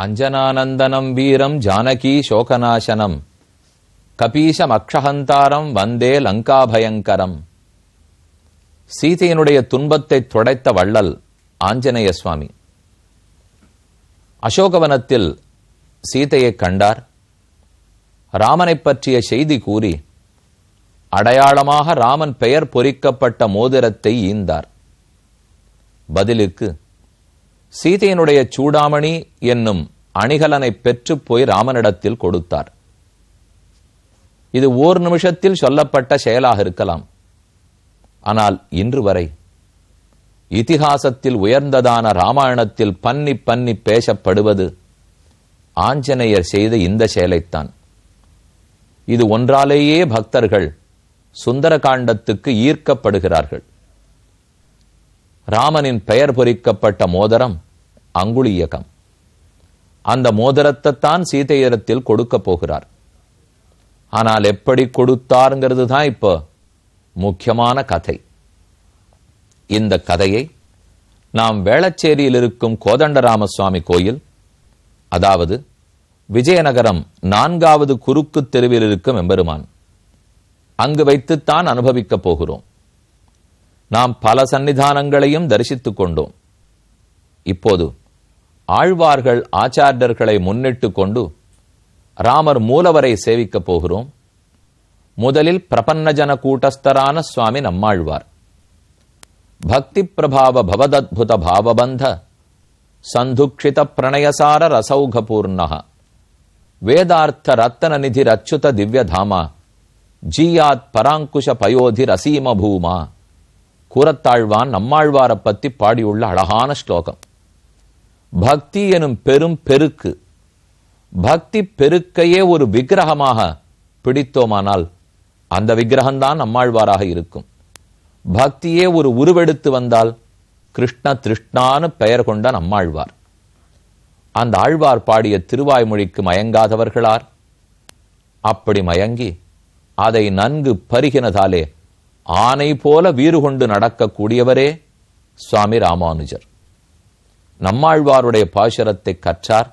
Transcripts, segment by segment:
அஞ்சனானந்தனம் வீரம் ஜானகி சோகநாசனம். கபீசம் அக்ஷஹந்தாரம் வந்தே லங்காபயங்கரம். சீதையினுடைய துன்பத்தை துடைத்த வள்ளல் ஆஞ்சநேய சுவாமி. அசோகவனத்தில் சீதையை கண்டார். ராமனைப் பற்றிய செய்தி கூறி அடையாளமாக ராமன் பெயர் பொறிக்கப்பட்ட மோதிரத்தை ஈந்தார். பதிலுக்கு சீதையினுடைய சூடாமணி என்னும் அணிகலனை பெற்றுப் போய் ராமனிடத்தில் கொடுத்தார். இது ஓர் நிமிஷத்தில் சொல்லப்பட்ட செயலாக இருக்கலாம். ஆனால் இன்று வரை இதிகாசத்தில் உயர்ந்ததான ராமாயணத்தில் பன்னி பன்னி பேசப்படுவது ஆஞ்சநேயர் செய்த இந்த செயலைத்தான். இது ஒன்றாலேயே பக்தர்கள் சுந்தர காண்டத்துக்கு ஈர்க்கப்படுகிறார்கள். ராமனின் பெயர் பொறிக்கப்பட்ட மோதிரம் அங்குலியகம் அந்த மோதிரத்தைத்தான் சீதையரத்தில் கொடுக்க போகிறார். ஆனால் எப்படி கொடுத்தாருங்கிறது தான் இப்போ முக்கியமான கதை. இந்த கதையை நாம் வேளச்சேரியில் இருக்கும் கோதண்டராமசுவாமி கோயில் அதாவது விஜயநகரம் நான்காவது குறுக்கு தெருவில் இருக்கும் எம்பெருமான் அங்கு வைத்துத்தான் அனுபவிக்கப் போகிறோம். நாம் பல சன்னிதானங்களையும் தரிசித்துக் கொண்டோம். இப்போது ஆழ்வார்கள் ஆச்சாரியர்களை முன்னிட்டு கொண்டு ராமர் மூலவரை சேவிக்கப் போகிறோம். முதலில் பிரபன்னஜன கூட்டஸ்தரான சுவாமி நம்மாழ்வார். பக்தி பிரபாவ பவதத்புத பாவபந்த சந்துக்ஷித பிரணயசார ரசௌகபூர்ண வேதார்த்த ரத்தன நிதி ரச்சுத திவ்யதாமா ஜீயாத் பராங்குஷ பயோதி ரசீமபூமா கூறத்தாழ்வான் நம்மாழ்வாரை பத்தி பாடியுள்ள அழகான ஸ்லோகம். பக்தி எனும் பெரும் பெருக்கு. பக்தி பெருக்கையே ஒரு விக்கிரகமாக பிடித்தோமானால் அந்த விக்கிரகம்தான் நம்மாழ்வாராக இருக்கும். பக்தியே ஒரு உருவெடுத்து வந்தால் கிருஷ்ண திருஷ்ணான்னு பெயர் கொண்ட நம்மாழ்வார். அந்த ஆழ்வார் பாடிய திருவாய்மொழிக்கு மயங்காதவர்களார். அப்படி மயங்கி அதை நன்கு பருகினதாலே ஆனை போல வீறு கொண்டு நடக்கக்கூடியவரே சுவாமி ராமானுஜர். நம்மாழ்வாருடைய பாசுரத்தை கற்றார்.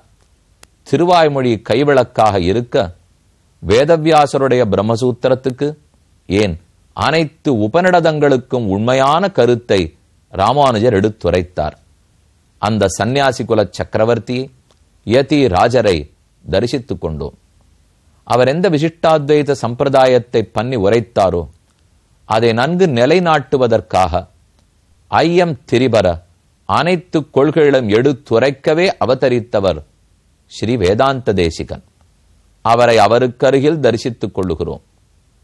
திருவாய்மொழி கைவிளக்காக இருக்க வேதவியாசருடைய பிரம்மசூத்திரத்துக்கு ஏன் அனைத்து உபநிடதங்களுக்கும் உண்மையான கருத்தை ராமானுஜர் எடுத்துரைத்தார். அந்த சந்நியாசி குல சக்கரவர்த்தி யதி ராஜரை தரிசித்துக் கொண்டோம். அவர் எந்த விசிஷ்டாத்வைத சம்பிரதாயத்தை பண்ணி உரைத்தாரோ அதை நன்கு நிலைநாட்டுவதற்காக ஐயம் திரிபர அனைத்து கொள்கைகளும் எடுத்துரைக்கவே அவதரித்தவர் ஸ்ரீ வேதாந்த தேசிகன். அவரை அவருக்கருகில் தரிசித்துக் கொள்ளுகிறோம்.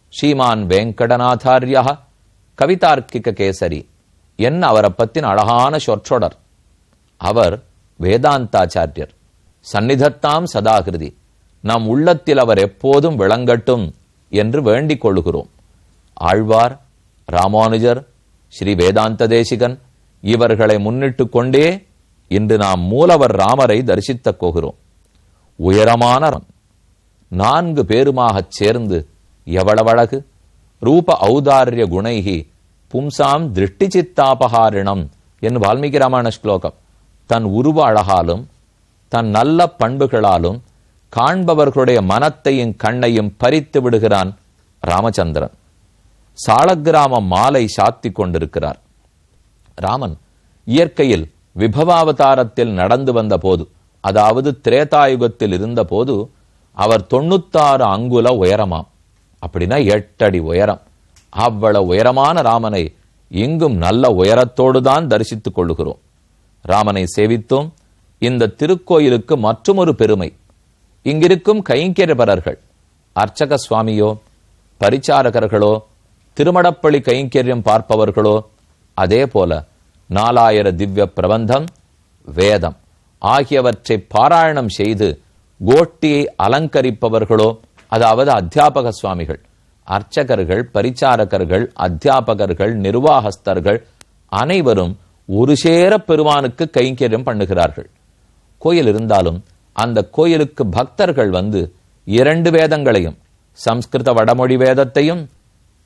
ஸ்ரீமான் வெங்கடநாதாரியா கவிதார்க்கிக கேசரி என்ன அவரை பற்றின அழகான சொற்றொடர். அவர் வேதாந்தாச்சாரியர். சந்நிதத்தாம் சதாகிருதி. நம் உள்ளத்தில் அவர் எப்போதும் விளங்கட்டும் என்று வேண்டிக் கொள்ளுகிறோம். ஆழ்வார் ராமானுஜர் ஸ்ரீ வேதாந்த தேசிகன் இவர்களை முன்னிட்டு கொண்டே இன்று நாம் மூலவர் ராமரை தரிசித்தக் கோகிறோம் உயரமான நான்கு பேருமாகச் சேர்ந்து எவ்வளவழகு ரூப ஔதாரிய குணைகி பும்சாம் திருஷ்டி சித்தாபகாரிணம் என் வால்மீகி ராமாயண ஸ்லோகம். தன் உருவ அழகாலும் தன் நல்ல பண்புகளாலும் காண்பவர்களுடைய மனத்தையும் கண்ணையும் பறித்து விடுகிறான் ராமச்சந்திரன். சாலக்கிராம மாலை சாத்தி கொண்டிருக்கிறார். ராமன் இயற்கையில் விபவாவதாரத்தில் நடந்து வந்த போது அதாவது திரேதாயுகத்தில் இருந்த போது அவர் தொண்ணூத்தாறு அங்குல உயரமாம். அப்படின்னா எட்டடி உயரம். அவ்வளவு உயரமான ராமனை இங்கும் நல்ல உயரத்தோடு தான் தரிசித்துக் கொள்ளுகிறோம். ராமனை சேவித்தோம். இந்த திருக்கோயிலுக்கு மற்றுமொரு பெருமை. இங்கிருக்கும் கைங்கரியபரர்கள் அர்ச்சக சுவாமியோ பரிச்சாரகர்களோ திருமடப்பள்ளி கைங்கரியம் பார்ப்பவர்களோ அதே போல நாலாயிர திவ்ய பிரபந்தம் வேதம். ஆகியவற்றை பாராயணம் செய்து கோட்டியை அலங்கரிப்பவர்களோ அதாவது அத்தியாபக சுவாமிகள் அர்ச்சகர்கள் பரிச்சாரகர்கள் அத்தியாபகர்கள் நிர்வாகஸ்தர்கள் அனைவரும் ஒரு சேர பெருமானுக்கு கைங்கரியம் பண்ணுகிறார்கள். கோயில் இருந்தாலும் அந்த கோயிலுக்கு பக்தர்கள் வந்து இரண்டு வேதங்களையும் சம்ஸ்கிருத வடமொழி வேதத்தையும்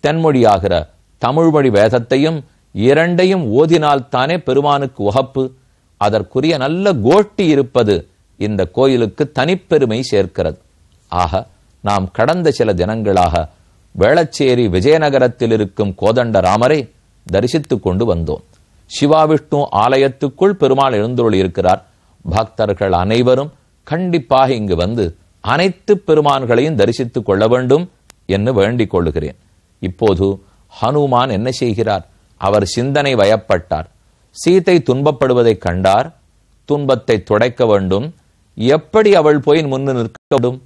தென்மொழியாகிற தமிழ்மொழி வேதத்தையும் இரண்டையும் ஓதினால் தானே பெருமானுக்கு உகப்பு அதற்குரிய நல்ல கோட்டி இருப்பது இந்த கோயிலுக்கு தனிப்பெருமை சேர்க்கிறது. ஆக நாம் கடந்த சில தினங்களாக வேளச்சேரி விஜயநகரத்தில் இருக்கும் கோதண்ட ராமரை தரிசித்துக் கொண்டு வந்தோம். சிவாவிஷ்ணு ஆலயத்துக்குள் பெருமாள் எழுந்தருள் இருக்கிறார் பக்தர்கள் அனைவரும் கண்டிப்பாக இங்கு வந்து அனைத்து பெருமான்களையும் தரிசித்துக் கொள்ள வேண்டும் என்று வேண்டிக் கொள்ளுகிறேன். இப்போது ஹனுமான் என்ன செய்கிறார்? அவர் சிந்தனை வயப்பட்டார். சீதை துன்பப்படுவதைக் கண்டார். துன்பத்தை துடைக்க வேண்டும். எப்படி அவள் போய் முன்னு நிற்க வேண்டும்?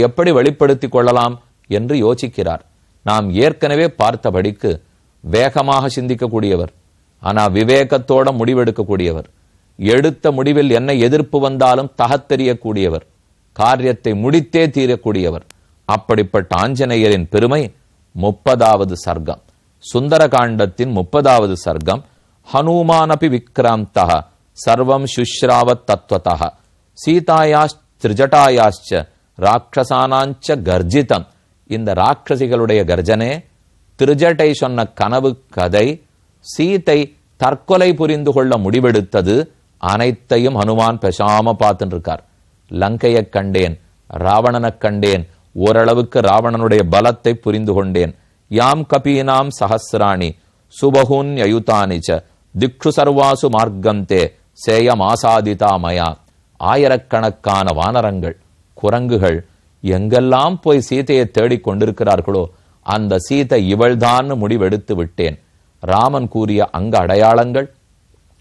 எப்படி வெளிப்படுத்திக் கொள்ளலாம்? என்று யோசிக்கிறார். நாம் ஏற்கனவே பார்த்தபடிக்கு வேகமாக சிந்திக்கக்கூடியவர். ஆனால் விவேகத்தோட முடிவெடுக்கக்கூடியவர். எடுத்த முடிவில் என்ன எதிர்ப்பு வந்தாலும் தகத்தெறியக்கூடியவர் காரியத்தை முடித்தே தீரக்கூடியவர். அப்படிப்பட்ட ஆஞ்சநேயரின் பெருமை முப்பதாவது சர்க்கம். சுந்தரகாண்டத்தின் முப்பதாவது சர்க்கம் ஹனுமானபி விக்ராந்தா சர்வம் சுஷ்ராவத் தத்வதா சீதாயாஸ் திரிஜட்டாயாச்ச ராட்சசானாஞ்ச கர்ஜிதம். இந்த ராட்சசிகளுடைய கர்ஜனே திருஜட்டை சொன்ன கனவு கதை சீதை தற்கொலை புரிந்து கொள்ள முடிவெடுத்தது அனைத்தையும் ஹனுமான் பெசாம பார்த்துட்டு இருக்கார் லங்கையைக் கண்டேன் ராவணனைக் கண்டேன் ஓரளவுக்கு ராவணனுடைய பலத்தை புரிந்து கொண்டேன். யாம் கபீனாம் சஹசிராணி சுபகுன் ச. திக்ஷு சர்வாசு மார்க்கந்தே சேயமாசாதிதா மயா. ஆயிரக்கணக்கான வானரங்கள் குரங்குகள் எங்கெல்லாம் போய் சீதையை தேடிக் கொண்டிருக்கிறார்களோ அந்த சீதை இவள்தான் முடிவெடுத்து விட்டேன். ராமன் கூறிய அங்க அடையாளங்கள்?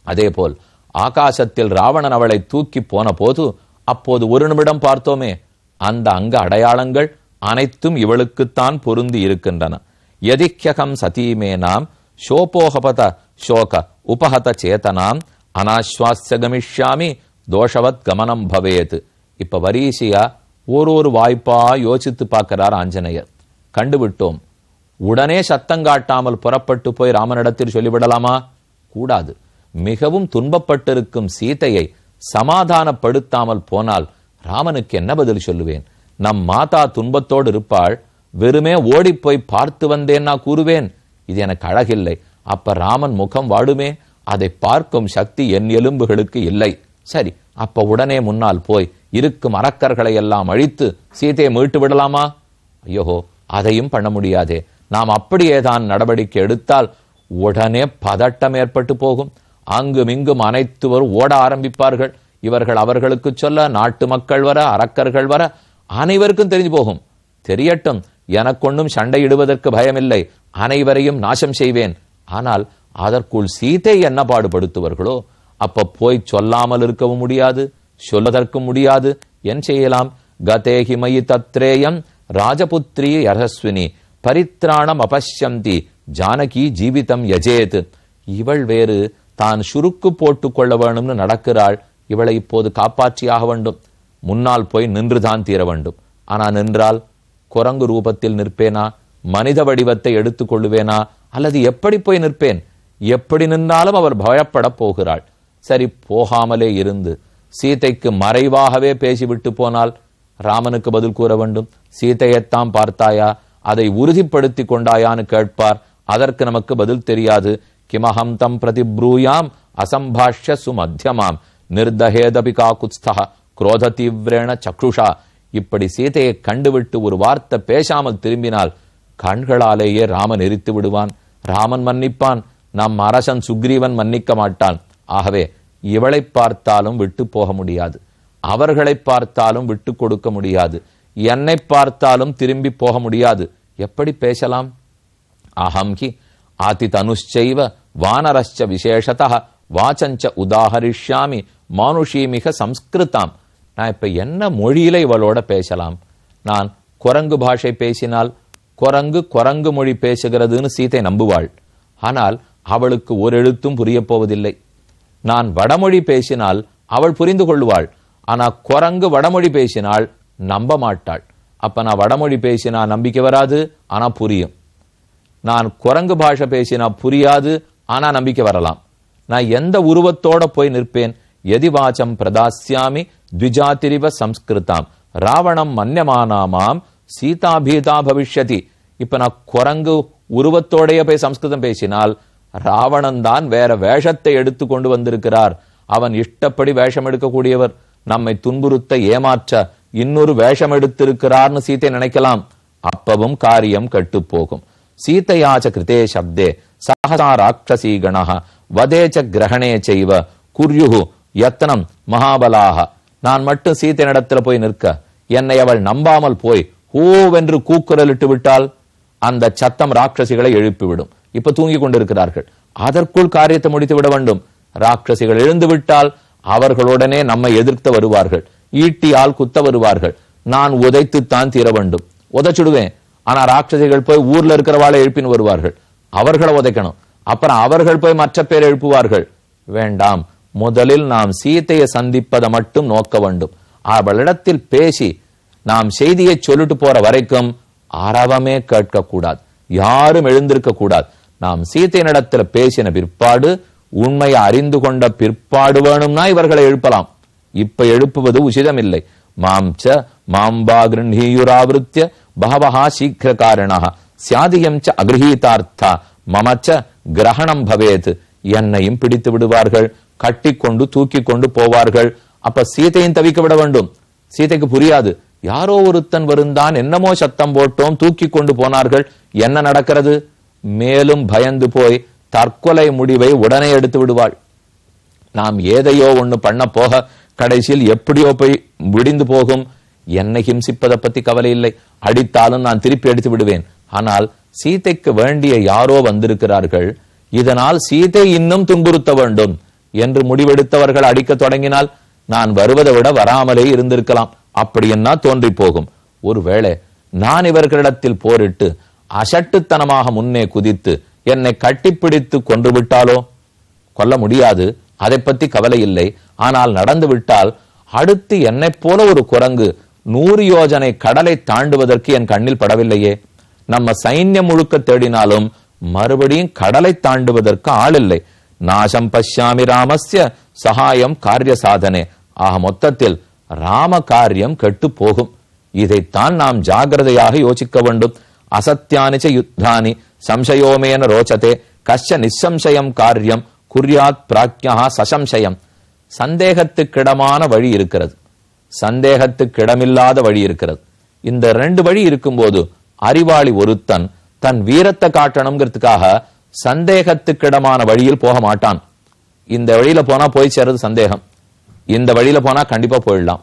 அதேபோல் ஆகாசத்தில் ராவணன் அவளை தூக்கி போன போது அப்போது ஒரு நிமிடம் பார்த்தோமே அந்த அங்க அடையாளங்கள் அனைத்தும் இவளுக்குத்தான் பொருந்தி இருக்கின்றன. யதிக்யகம் சதீமேனாம் சோபோகபத சோக உபஹத சேதனாம் அனாஸ்வாஸ்ய கமிஷ்யாமி தோஷவத் கமனம் பவேத் இப்ப வரிசையா ஒரு ஒரு வாய்ப்பா யோசித்து பார்க்கிறார் ஆஞ்சநேயர் கண்டுவிட்டோம் உடனே சத்தம் காட்டாமல் புறப்பட்டு போய் ராமனிடத்தில் சொல்லிவிடலாமா கூடாது மிகவும் துன்பப்பட்டிருக்கும் சீதையை சமாதானப்படுத்தாமல் போனால் ராமனுக்கு என்ன பதில் சொல்லுவேன் நம் மாதா துன்பத்தோடு இருப்பாள் வெறுமே ஓடிப்போய் பார்த்து வந்தேன் நான் கூறுவேன். இது எனக்கு அழகில்லை. அப்ப ராமன் முகம் வாடுமே. அதை பார்க்கும் சக்தி என் எலும்புகளுக்கு இல்லை. சரி அப்ப உடனே முன்னால் போய் இருக்கும் அரக்கர்களை எல்லாம் அழித்து சீதையை மீட்டு விடலாமா? ஐயோ அதையும் பண்ண முடியாதே. நாம் அப்படியே தான் நடவடிக்கை எடுத்தால் உடனே பதட்டம் ஏற்பட்டு போகும். அங்கும் இங்கும் அனைத்துவரும் ஓட ஆரம்பிப்பார்கள். இவர்கள் அவர்களுக்கு சொல்ல நாட்டு மக்கள் வர அரக்கர்கள் வர அனைவருக்கும் தெரிஞ்சு போகும். தெரியட்டும் எனக்கொன்னும் சண்டையிடுவதற்கு பயமில்லை. அனைவரையும் நாசம் செய்வேன். ஆனால் அதற்குள் சீதை என்ன பாடுபடுத்துவர்களோ அப்ப போய் சொல்லாமல் இருக்கவும் முடியாது சொல்வதற்கும் முடியாது. என் செய்யலாம்? கதேஹிமயி தத்ரேயம் ராஜபுத்ரி யசஸ்வினி பரித்ராணம் அபஷ்யந்தி ஜானகி ஜீவிதம் யஜேத். இவள் வேறு தான் சுருக்கு போட்டுக் கொள்ள வேணும்னு நடக்கிறாள். இவளை இப்போது காப்பாற்றியாக வேண்டும். முன்னால் போய் நின்றுதான் தீர வேண்டும். ஆனால் நின்றால் குரங்கு ரூபத்தில் நிற்பேனா? மனித வடிவத்தை எடுத்துக் கொள்ளுவேனா? அல்லது எப்படி போய் நிற்பேன்? எப்படி நின்றாலும் அவர் பயப்பட போகிறாள். சரி போகாமலே இருந்து. சீதைக்கு மறைவாகவே பேசிவிட்டு போனால் ராமனுக்கு பதில் கூற வேண்டும். சீதையைத்தான் பார்த்தாயா? அதை உறுதிப்படுத்தி கொண்டாயான்னு கேட்பார். அதற்கு நமக்கு பதில் தெரியாது. கிமஹம் தம் பிரதிப்ரூயாம் அசம்பாஷ்ய சுமத்தியமாம் நிர்தஹேதபிகா காகுத்ஸ்தா குரோத தீவிரேண சக்ஷுஷா. இப்படி சீதையை கண்டுவிட்டு ஒரு வார்த்தை பேசாமல் திரும்பினால் கண்களாலேயே ராமன் எரித்து விடுவான். ராமன் மன்னிப்பான். நம் அரசன் சுக்ரீவன் மன்னிக்க மாட்டான். ஆகவே இவளை பார்த்தாலும் விட்டு போக முடியாது. அவர்களை பார்த்தாலும் விட்டு கொடுக்க முடியாது. என்னை பார்த்தாலும் திரும்பி போக முடியாது. எப்படி பேசலாம்? அகம் ஹி. ஆதி தனுஷ்சைவ வானரஸ்ச விசேஷதா வாச்சஞ்ச உதாகரிஷ்யாமி மானுஷீமிக சம்ஸ்கிருதாம். நான் இப்ப என்ன மொழியில இவளோட பேசலாம்? நான் குரங்கு பாஷை பேசினால் குரங்கு குரங்கு மொழி பேசுகிறதுன்னு சீதை நம்புவாள். ஆனால் அவளுக்கு ஒரு எழுத்தும் புரியப் போவதில்லை. நான் வடமொழி பேசினால் அவள் புரிந்து கொள்வாள் ஆனால் குரங்கு வடமொழி பேசினால் நம்ப மாட்டாள். அப்ப நான் வடமொழி பேசினா நம்பிக்கை வராது ஆனா புரியும். நான் குரங்கு பாஷை பேசினா புரியாது ஆனா நம்பிக்கை வரலாம். நான் எந்த உருவத்தோட போய் நிற்பேன்? எதிவாச்சம் பிரதாசியாமி த்விஜாதிரிவ சம்ஸ்கிருதாம் ராவணம் மன்யமானாமாம் சீதா பீதா பவிஷ்யதி இப்ப நான் குரங்கு உருவத்தோடைய போய் சம்ஸ்கிருதம் பேசினால் ராவணன் தான் வேற வேஷத்தை எடுத்து கொண்டு வந்திருக்கிறார். அவன் இஷ்டப்படி வேஷம் எடுக்கக்கூடியவர். நம்மை துன்புறுத்த ஏமாற்ற இன்னொரு வேஷம் எடுத்திருக்கிறார்னு சீத்தை நினைக்கலாம். அப்பவும் காரியம் கெட்டு போகும் சீதையாச்ச கிருதே சப்தே சகசா ராட்சசீகணா வதேச்ச கிரகணே செய்வ குர்யுகு யத்னம் மகாபலாக நான் மட்டும் சீத்தையினிடத்துல போய் நிற்க. என்னை அவள் நம்பாமல் போய் ஹூவென்று கூக்குரலிட்டு விட்டால் அந்த சத்தம் ராட்சசிகளை எழுப்பிவிடும். இப்ப தூங்கிக் கொண்டிருக்கிறார்கள். அதற்குள் காரியத்தை முடித்து விட வேண்டும். ராட்சசிகள் எழுந்து விட்டால் அவர்களுடனே நம்மை எதிர்த்து வருவார்கள். ஈட்டியால் குத்த வருவார்கள். நான் உதைத்துத்தான் தீர வேண்டும். உதைச்சிடுவேன். ஆனா ராட்சசிகள் போய் ஊர்ல இருக்கிறவாளை எழுப்பின்னு வருவார்கள். அவர்களை உதைக்கணும். அப்புறம் அவர்கள் போய் மற்ற பேர் எழுப்புவார்கள். வேண்டாம். முதலில் நாம் சீத்தையை சந்திப்பதை மட்டும் நோக்க வேண்டும். அவளிடத்தில் பேசி நாம் செய்தியை சொல்லிட்டு போற வரைக்கும் ஆரவமே கேட்க கூடாது யாரும் எழுந்திருக்க கூடாது நாம் சீத்தையினிடத்துல பேசின பிற்பாடு உண்மையை அறிந்து கொண்ட பிற்பாடு வேணும்னா இவர்களை எழுப்பலாம். இப்ப எழுப்புவது உசிதமில்லை. மாம் ச மாம்பா கிருஹீயுராவிருத்திய பகவஹா சீக்கிர காரணா சியாதியம் ச அகிரஹீதார்த்தா. மமச்ச கிரகணம் பவேத். என்னையும் பிடித்து விடுவார்கள். கட்டிக்கொண்டு தூக்கி கொண்டு போவார்கள். அப்ப சீதையும் தவிக்க விட வேண்டும். சீதைக்கு புரியாது. யாரோ ஒருத்தன் வருந்தான் என்னமோ சத்தம் போட்டோம் தூக்கி கொண்டு போனார்கள். என்ன நடக்கிறது? மேலும் பயந்து போய் தற்கொலை முடிவை உடனே எடுத்து விடுவாள். நாம் ஏதையோ ஒண்ணு பண்ண போக கடைசியில் எப்படியோ போய் விடிந்து போகும். என்னை ஹிம்சிப்பதை பத்தி கவலை இல்லை. அடித்தாலும் நான் திருப்பி எடுத்து விடுவேன். ஆனால் சீதைக்கு வேண்டிய யாரோ வந்திருக்கிறார்கள். இதனால் சீதை இன்னும் துன்புறுத்த வேண்டும். என்று முடிவெடுத்தவர்கள் அடிக்க தொடங்கினால் நான் வருவதை விட வராமலே இருந்திருக்கலாம். அப்படின்னா தோன்றி போகும் ஒருவேளை நான் இவர்களிடத்தில் போரிட்டு அசட்டுத்தனமாக முன்னே குதித்து என்னை கட்டிப்பிடித்து கொன்று விட்டாலோ கொல்ல முடியாது. அதை பத்தி கவலை இல்லை. ஆனால் நடந்து விட்டால் அடுத்து என்னைப் போல ஒரு குரங்கு நூறு யோஜனை கடலை தாண்டுவதற்கு என் கண்ணில் படவில்லையே. நம்ம சைன்யம் முழுக்க தேடினாலும் மறுபடியும் கடலை தாண்டுவதற்கு ஆள் இல்லை. நாசம் பஷ்யாமி ராமஸ்ய சகாயம் காரிய சாதனே ஆக மொத்தத்தில் ராம காரியம் கெட்டு போகும் இதைத்தான் நாம் ஜாகிரதையாக யோசிக்க வேண்டும் அசத்தியானிச்ச யுத்தானி சம்சயோமேன ரோச்சதே கஷ்ட நிசம்சயம் காரியம் குர்யாத் பிராக்யா சசம்சயம் சந்தேகத்துக்கிடமான வழி இருக்கிறது சந்தேகத்துக்கிடமில்லாத வழி இருக்கிறது இந்த ரெண்டு வழி இருக்கும்போது அறிவாளி ஒருத்தன் தன் வீரத்தை காட்டணுங்கிறதுக்காக சந்தேகத்துக்கிடமான வழியில் போக மாட்டான். இந்த வழியில போனா போய் சேர்றது சந்தேகம். இந்த வழியில போனா கண்டிப்பா போயிடலாம்.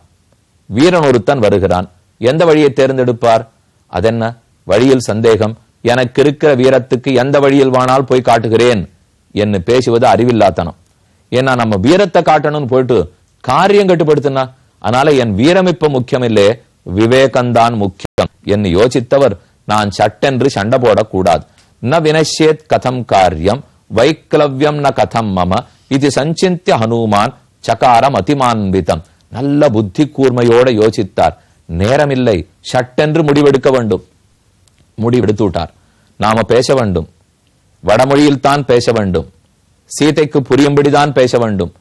வீரன் ஒருத்தன் வருகிறான். எந்த வழியை தேர்ந்தெடுப்பார்? அதென்ன? வழியில் சந்தேகம். எனக்கு இருக்கிற வீரத்துக்கு எந்த வழியில் வானால் போய் காட்டுகிறேன் என்று பேசுவது அறிவில்லாத்தனம். ஏன்னா நம்ம வீரத்தை காட்டணும்னு போயிட்டு காரியம் கட்டுப்படுத்தினா அதனால என் வீரம் இப்ப முக்கியம் இல்லே விவேகம்தான் முக்கியம். என்று யோசித்தவர் நான் சட்டென்று சண்டை போடக்கூடாது. ந विनश्येत् கதம் காரியம் வைக்கலவ்யம் ந கதம் மம இது சஞ்சிந்திய ஹனுமான் சகாரம் அதிமான்விதம் நல்ல புத்தி கூர்மையோட யோசித்தார் நேரமில்லை சட்டென்று முடிவெடுக்க வேண்டும் முடிவெடுத்து விட்டார் நாம பேச வேண்டும் வடமொழியில் தான் பேச வேண்டும் சீதைக்கு புரியும்படிதான் பேச வேண்டும்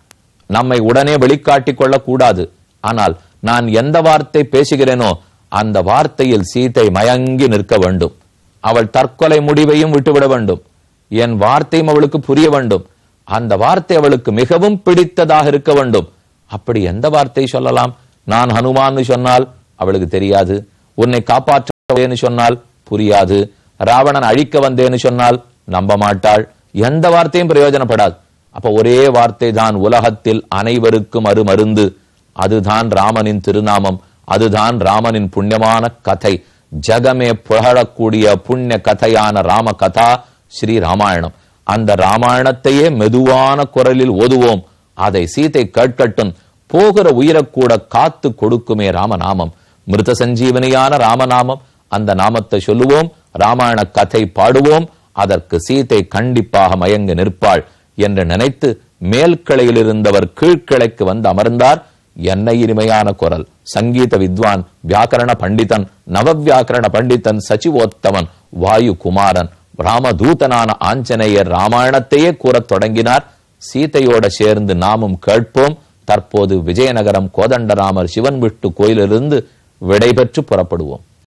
நம்மை உடனே வெளிக்காட்டிக் கொள்ளக்கூடாது ஆனால் நான் எந்த வார்த்தை பேசுகிறேனோ அந்த வார்த்தையில் சீதை மயங்கி நிற்க வேண்டும் அவள் தற்கொலை முடிவையும் விட்டுவிட வேண்டும். என் வார்த்தையும் அவளுக்கு புரிய வேண்டும். அந்த வார்த்தை அவளுக்கு மிகவும் பிடித்ததாக இருக்க வேண்டும். அப்படி எந்த வார்த்தை சொல்லலாம்? நான் ஹனுமான்னு சொன்னால் அவளுக்கு தெரியாது. உன்னை காப்பாற்றேன்னு சொன்னால் புரியாது. ராவணன் அழிக்க வந்தேன்னு சொன்னால் நம்ப மாட்டாள். எந்த வார்த்தையும் பிரயோஜனப்படாது. அப்ப ஒரே வார்த்தை தான் உலகத்தில் அனைவருக்கும் அருமருந்து. அதுதான் ராமனின் திருநாமம். அதுதான் ராமனின் புண்ணியமான கதை. ஜகமே புகழக்கூடிய புண்ணிய கதையான ராம கதா ஸ்ரீ ராமாயணம். அந்த ராமாயணத்தையே மெதுவான குரலில் ஓதுவோம். அதை சீதை கேட்கட்டும். போகிற உயிரக்கூட காத்து கொடுக்குமே ராமநாமம். மிருத சஞ்சீவனியான ராமநாமம். அந்த நாமத்தை சொல்லுவோம். ராமாயண கதை பாடுவோம். அதற்கு சீதை கண்டிப்பாக மயங்கு நிற்பாள் என்று நினைத்து மேல்கிளையில் இருந்தவர் கீழ்கிளைக்கு வந்து அமர்ந்தார். என்ன இனிமையான குரல் சங்கீத வித்வான் வியாக்கரண பண்டிதன் நவவியாக்கரண பண்டிதன் சச்சிவோத்தமன் வாயு குமாரன் ராமதூதனான ஆஞ்சநேயர் ராமாயணத்தையே கூறத் தொடங்கினார். சீதையோட சேர்ந்து நாமும் கேட்போம். தற்போது விஜயநகரம் கோதண்டராமர் சிவன் விட்டு கோயிலிருந்து விடைபெற்று புறப்படுவோம்.